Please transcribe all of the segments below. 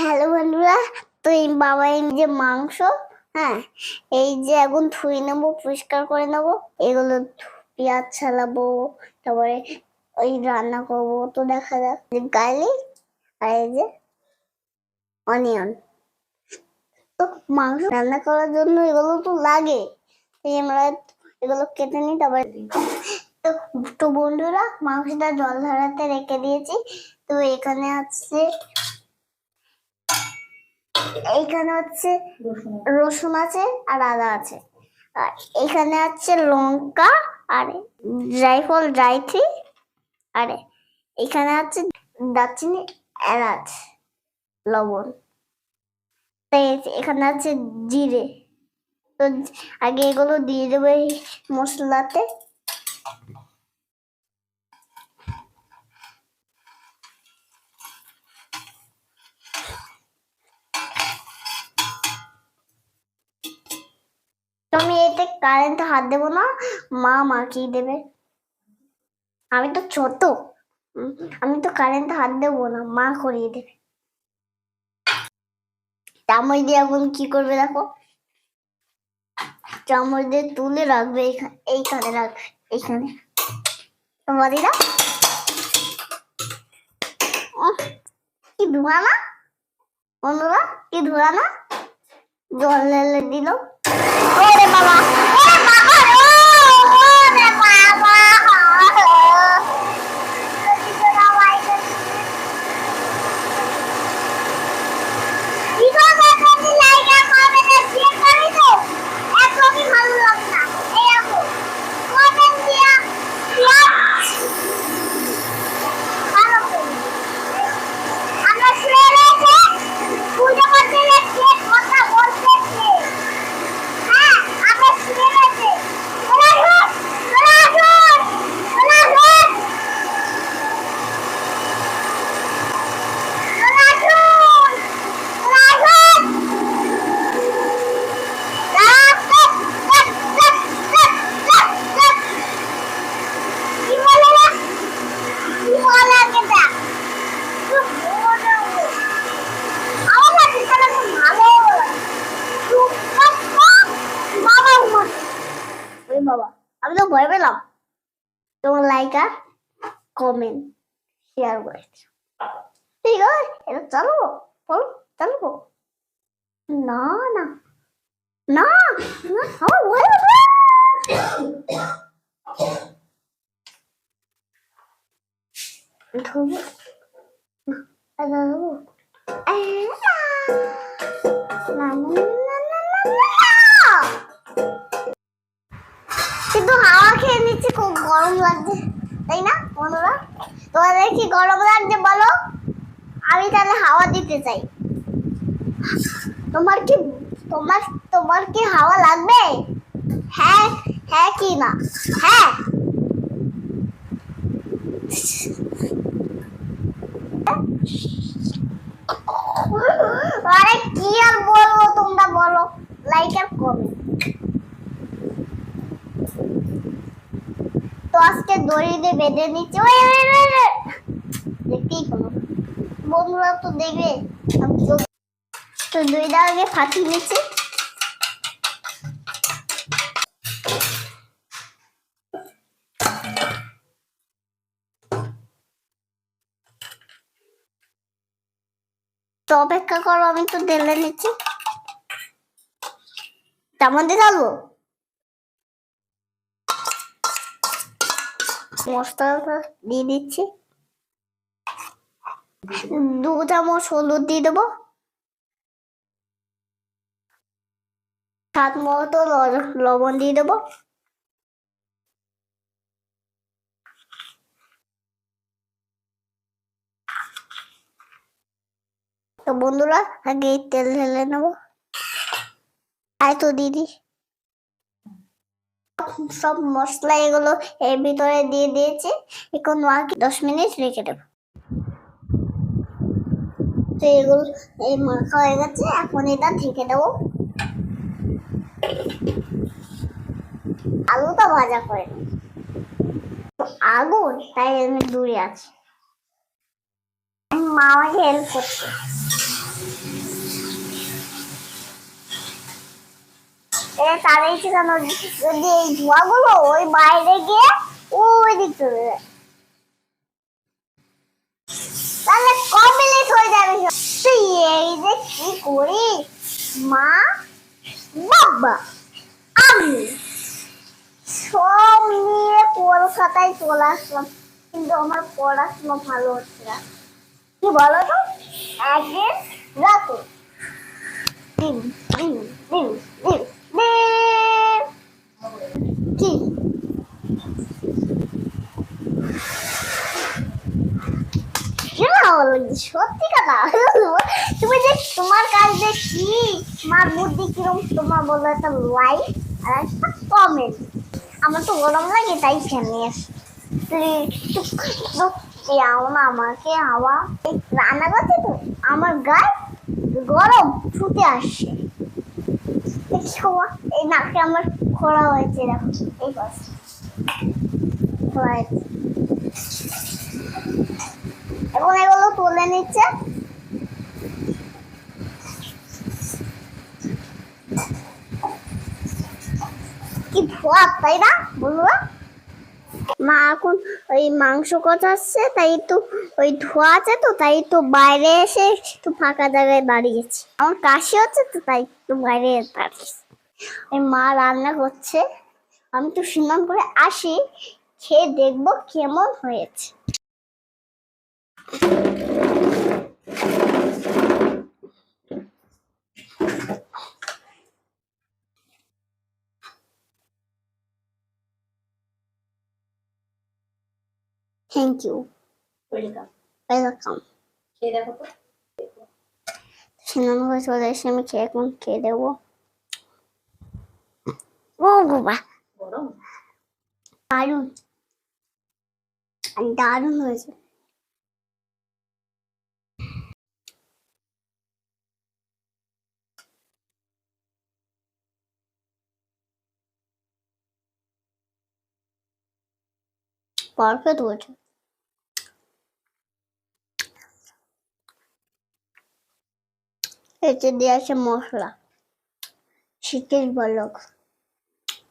Hello বন্ধুরা, তো এই বাবা এই যে মাংস হ্যাঁ এই যে এখন ধুয়ে নেব, পরিষ্কার করে নেব, এগুলো পেঁয়াজ ছালাবো তারপরে ওই রান্না করব, তো দেখা যাক। গার্লিক আর এই যে অনিয়ন তো মাংস রান্না করার জন্য এগুলো তো লাগে, এই আমরা এগুলো কেটে নিই, তারপরে তো তো বন্ধুরা, মাংসটা জল ধরাতে রেখে দিয়েছি, তো এখানে আছে এইখানে হচ্ছে রসুন আছে। আর আদা আছে। আর এখানে আছে লঙ্কা আর জায়ফল জায়ত্রী আর এখানে আছে দারচিনি এলাচ লবণ। তাই এখানে আছে জিরে। তো আগে এগুলো দিয়ে দেবো এই মশলাতে। তো আমি এতে কারেন্টে হাত দেবো না, মা মাখিয়ে দেবে। আমি তো ছোট আমি তো কারেন্টে হাত দেবো না, মা করিয়ে দেবে। চামচ দিয়ে এখন কি করবে দেখো? চামচ দিয়ে তুলে রাখবে এইখানে এইখানে রাখবে এইখানে। দিদা? কি ধোয়া না? বন্ধুরা, কি ধোয়া না? জল ঢেলে দিল। ওরে বাবা ওরে বাবা ওরে বাবা আমরা শুয়ে রয়েছে পুজো করতে যাচ্ছি কথা বলতেছি হ্যাঁ আমরা শুয়ে রয়েছে চলে আসুন চলে আসুন চলে আসুন চলে আসুন চলে আসুন কি বলে না কি বলে এটা আমার কাছে খেলা খুব ভালো বাবা ওই বাবা আমি তো ভয় পেলাম তোমার লাইক আর কমেন্ট শেয়ার করে ঠিক আছে এটা চালাবো বলো চালাবো না না না না আমার ভয় লাগে। ধরবো না ধরবো কিন্তু হাওয়া খেয়ে নিচ্ছি খুব গরম লাগছে তাই না, বন্ধুরা? তোমাদের কি গরম লাগছে, বলো? আমি তাহলে হাওয়া দিতে চাই। তোমার কি, তোমার তোমার কি হাওয়া লাগবে? হ্যাঁ হ্যাঁ কি না হ্যাঁ। আরে কি আর বলব তোমরা বলো? লাইক আর কমেন্ট আজকে দড়ি দিয়ে বেঁধে নিচ্ছে। ওই। দেখতেই পেল বন্ধুরা তো দেখবে তো দুই দাগে ফাটিয়ে নিচ্ছে। তো অপেক্ষা করো, আমি তো ঢেলে নিচ্ছি। তেমন দিয়ে থাকব মশলাটা দিয়ে দিচ্ছি। দু চামচ হলুদ দিয়ে দেবো। সাত মতো লবণ দিয়ে দেবো। তো বন্ধুরা, আগে তেল ঢেলে নেব। আয় তো দিদি সব মশলা এগুলো এর ভিতরে দিয়ে দিয়েছি। এখন মাকে দশ মিনিট রেখে দেবো। তো এগুলো এই মাখা হয়ে গেছে, এখন এটা ঢেকে দেবো। আলুটা ভাজা করে আগুন, তাই আমি দূরে আছি। মা আমাকে হেল্প করছে। তাড়িয়েছি কেন যদি এই ধোঁয়াগুলো ওই বাইরে গিয়ে ওই দিক চলে যায়। তাহলে হয়ে যাবে? তুই এই যে কি করি মা, বাবা, আমি সব নিয়ে কলকাতায় চলে আসলাম। কিন্তু আমার পড়াশোনা ভালো হচ্ছে না। কি বলো তো? একদিন তোমার কাজ কি? তোমার বুদ্ধি কিরম তোমার বলো একটা লাইক আর একটা কমেন্ট আমার তো গরম লাগে, তাই ফ্যান যাও না আমাকে, হাওয়া। রান্না করছে তো আমার গায়ে গরম ছুটে আসছে। এই নাকে আমার খোড়া হয়েছে, দেখো, এই পাশে। খোড়া হয়েছে। এখন এগুলো তুলে নিচ্ছে। কি ধোয়া তাই না বলব মা এখন ওই মাংস কষাচ্ছে, তাই একটু ওই ধোয়া আছে তো, তাই একটু বাইরে এসে একটু ফাঁকা জায়গায় দাঁড়িয়েছি। আমার কাশি হচ্ছে তো, তাই একটু বাইরে দাঁড়িয়েছি। ওই মা রান্না করছে, আমি তো স্নান করে আসি, খেয়ে দেখব কেমন হয়েছে। থ্যাংক ইউ ওয়েলকাম ওয়েলকাম খেয়ে দেখো তো। স্নান করে চলে এসে আমি খেয়ে এখন খেয়ে দেবো ও বাবা দারুণ দারুণ হয়েছে পারফেক্ট হয়েছে এতে দিয়ে আছে মশলা। শীতের বলক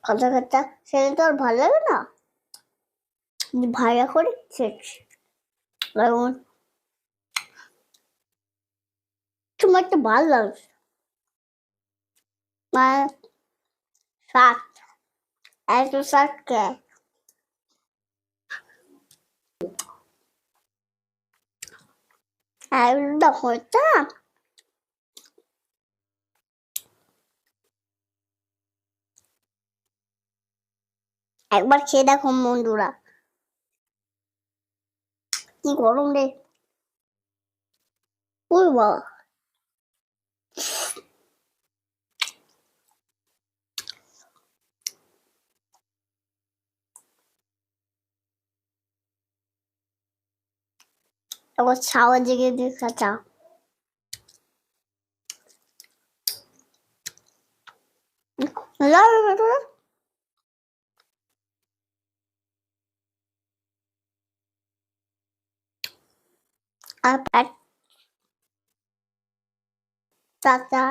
কথা কথা। সেটা তো আর ভালো লাগে না? ভাড়া করে খেয়েছি। যেমন তোমার তো ভালো লাগছে। মানে শাক। এত শাক কে একদম হচ্ছে না একবার খেয়ে দেখো বন্ধুরা কি গরম রে ওই বাবা এবার ছাওয়া জেগে দেখা চা আর চাচা